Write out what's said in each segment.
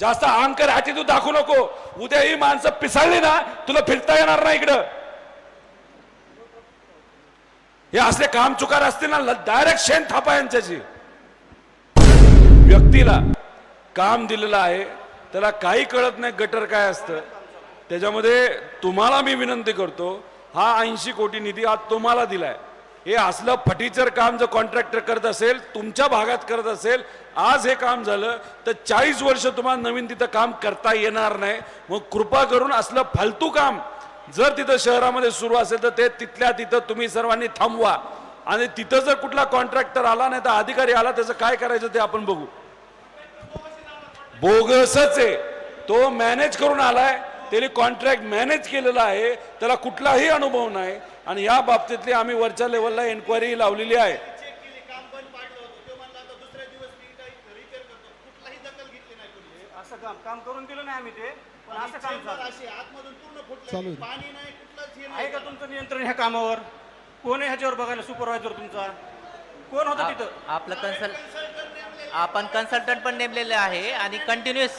जास्त अहंकार ह्याची तू दाखवू नको. उद्या ही माणसं पिसाळली ना तुला फिरता येणार नाही इकडं. हे असले काम चुकार असतील ना डायरेक्ट शेण थापा यांच्याशी. व्यक्तीला काम दिलेलं आहे त्याला काही कळत नाही गटर काय असतं. त्याच्यामध्ये तुम्हाला मी विनंती करतो हा ऐंशी कोटी निधी आज तुम्हाला दिलाय. हे असलं फटीचर काम जर कॉन्ट्रॅक्टर करत असेल तुमच्या भागात करत असेल आज हे काम झालं तर चाळीस वर्ष तुम्हाला नवीन तिथं काम करता येणार नाही. मग कृपा करून असलं फालतू काम जर तिथं शहरामध्ये सुरू असेल तर ते तिथल्या तिथं तुम्ही सर्वांनी थांबवा. आणि तिथं जर कुठला कॉन्ट्रॅक्टर आला नाही तर अधिकारी आला त्याचं काय करायचं ते आपण बघू. बोगसच आहे. तो मॅनेज करून आलाय त्याने कॉन्ट्रॅक्ट मॅनेज केलेला आहे त्याला कुठलाही अनुभव नाही. आणि या बाबतीतली आम्ही वरच्या लेवलला एन्क्वायरी लावलेली आहे. असं काम काम करून दिलं नाही आम्ही ते पण असं काम चालू आहे. आहे का तुमचं नियंत्रण ह्या कामावर? कोण आहे ह्याच्यावर बघायला सुपरवायझर तुमचा? कोण होतं तिथं? आपलं कन्सल आपण कन्सल्टंट पण नेमलेले आहे आणि कंटिन्युअस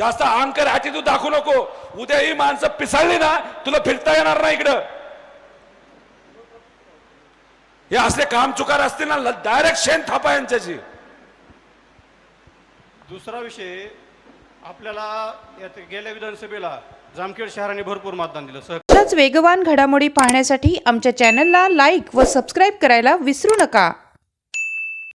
जास्त अहंकार तू दाखवू नको. उद्या ही माणसं पिसाळली ना तुला फिरता येणार नाही इकडं. हे असले काम चुकार असतील ना डायरेक्ट शेण थापा यांच्याची दुसरा विषय आपल्याला यात गेल्या विधानसभेला जामखेड शहराने भरपूर मतदान दिलं सह अशाच वेगवान घडामोडी पाहण्यासाठी आमच्या चॅनलला लाईक व सबस्क्राईब करायला विसरू नका.